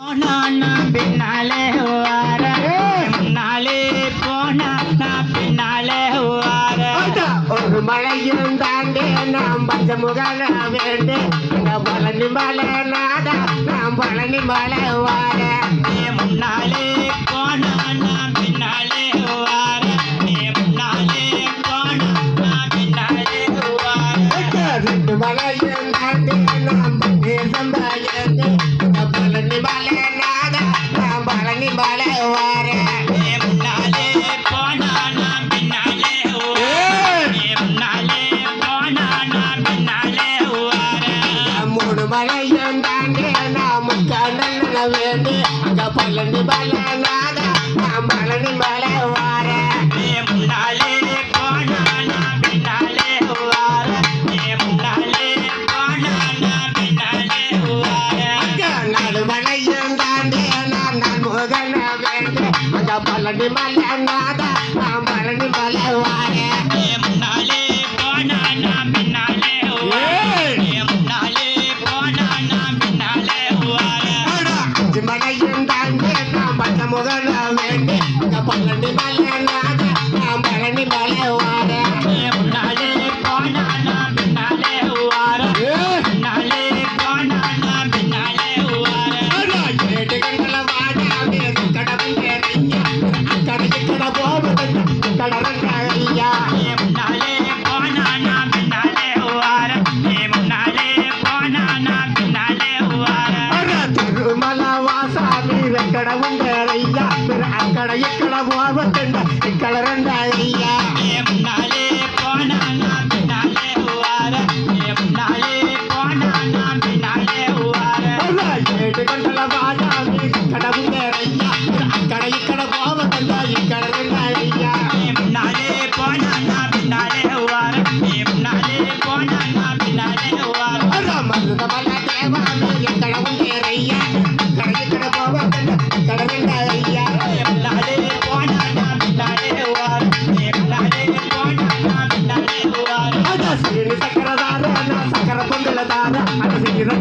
போனா நான் பின்னாலே வார முன்னாலே போனா நான் பின்னாலே வார ஒரு மலையும் தாண்டி நாம் பச்சை முகல வேண்டு பழனி மலை நாடா நாம் பழனி மலை வாட நீ முன்னாலே போனா நான் பின்னாலே வார நீ முன்னாலே போனா நான் பின்னாலே வார ரெண்டு மலையும் பழனி மலை நாம் பழனி மலை வார. முன்னாலே வேண்டி அங்க பழனி மலை நான் பழனி மலை வாரேன் கலர போவத்துண்டா கலரண்டா ஐயா முன்னாலே போனா நான் பின்னாலே வார முன்னாலே போனா நான் பின்னாலே வார ஏட்டு கண்டல வாடா கடவுங்க ஐயா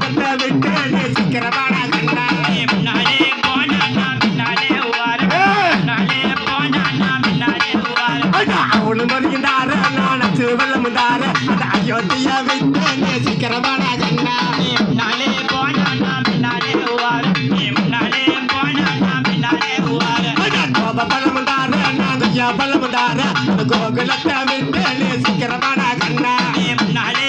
கண்ணை விட்டு நேசிக்கிறவாடா கண்ணா முன்னாலே போனா முன்னாலே வாரு முன்னாலே போனா முன்னாலே வாரு அவளும் வருகின்றார நான் திருவள்ளமுதார அந்த அயோத்தியா விட்டு நேசிக்கிறவாடா கண்ணா முன்னாலே போனா முன்னாலே வாரு முன்னாலே போனா முன்னாலே வாரு பலமுதார நான் பலமுதார கோகுலத்தை விட்டு நேசிக்கிறவாடா கண்ணா முன்னாலே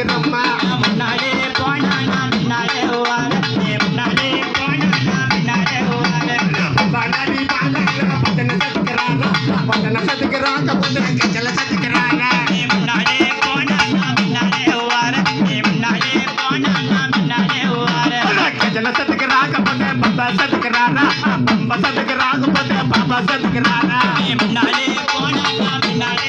నాయనమ్మ మున్నాడే పోనా నా మిన్నాడే హోవాల ఏ మున్నాడే పోనా నా మిన్నాడే హోవాల బాణాలి బాణాల పతన సత్కరాల పతన సత్కరాల పతన కచల సత్కరాల ఏ మున్నాడే పోనా నా మిన్నాడే హోవాల ఏ మున్నాడే పోనా నా మిన్నాడే హోవాల కచల సత్కరాల పతన బాబా సత్కరాల బాబా సత్కరాల పతన బాబా సత్కరాల ఏ మున్నాడే పోనా నా మిన్నాడే